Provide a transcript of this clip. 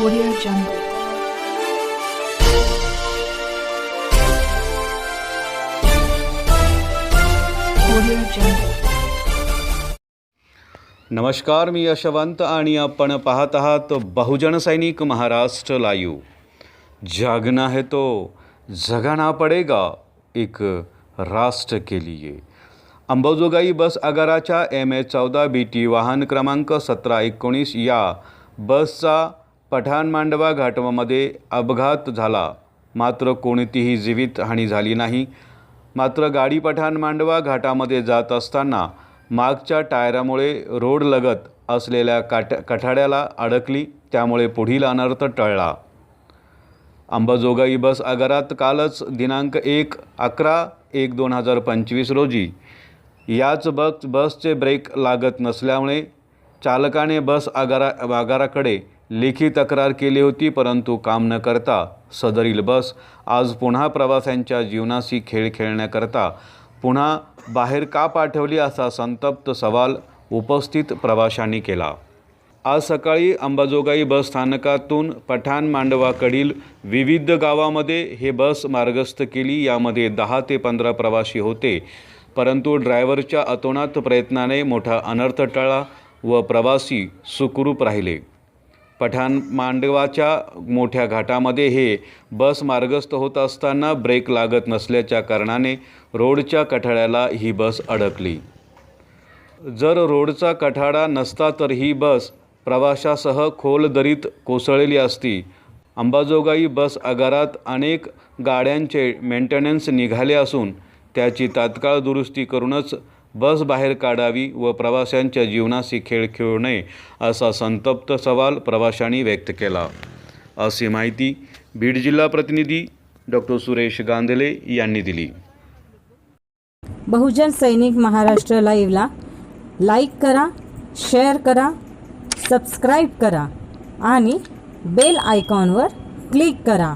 Audio Jungle. Audio Jungle. नमस्कार मी यशवंत आणि आपण पाहत आहात बहुजन सैनिक महाराष्ट्र लाईव जागना है तो जगाना पडेगा एक राष्ट्र के लिए अंबाजोगाई बस आगाराच्या एम ए चौदा बी टी वाहन क्रमांक सतरा एकोणीस या बसचा पठाण मांडवा घाटमध्ये अपघात झाला. मात्र कोणतीही जीवितहानी झाली नाही. मात्र गाडी पठाण मांडवा घाटामध्ये जात असताना मागच्या टायरामुळे रोड लगत असलेल्या काट कठाड्याला अडकली त्यामुळे पुढील अनर्थ टळला. अंबाजोगाई बस आगारात कालच दिनांक एक अकरा एक दोन हजार पंचवीस रोजी. याच बस बसचे ब्रेक लागत नसल्यामुळे चालकाने बस आगारा आगाराकडे लेखी तक्रार केली होती परंतु काम न करता सदरील बस आज पुन्हा प्रवाशांच्या जीवनाशी खेळ खेळण्याकरता पुन्हा बाहेर का पाठवली असा संतप्त सवाल उपस्थित प्रवाशांनी केला. आज सकाळी अंबाजोगाई बस स्थानकातून पठाण मांडवाकडील विविध गावामध्ये हे बस मार्गस्थ केली. यामध्ये दहा ते पंधरा प्रवासी होते परंतु ड्रायव्हरच्या अतोनात प्रयत्नाने मोठा अनर्थ टळला व प्रवासी सुखरूप राहिले. पठाण मांडवाच्या मोठ्या घाटामध्ये हे बस मार्गस्थ होत असताना ब्रेक लागत नसल्याच्या कारणाने रोडच्या कठाड्याला ही बस अडकली. जर रोडचा कठाडा नसता तर ही बस प्रवाशासह खोल दरीत कोसळलेली असती. अंबाजोगाई बस आगारात अनेक गाड्यांचे मेंटेनन्स निघाले असून त्याची तात्काळ दुरुस्ती करूनच बस बाहेर काढावी व प्रवाशांच्या जीवनाशी खेळ खेळू नये असा संतप्त सवाल प्रवाशांनी व्यक्त केला. अशी माहिती बीड जिल्हा प्रतिनिधी डॉक्टर सुरेश गांधले यांनी दिली. बहुजन सैनिक महाराष्ट्र लाईव्हला लाईक करा शेअर करा सबस्क्राईब करा आणि बेल आयकॉनवर क्लिक करा.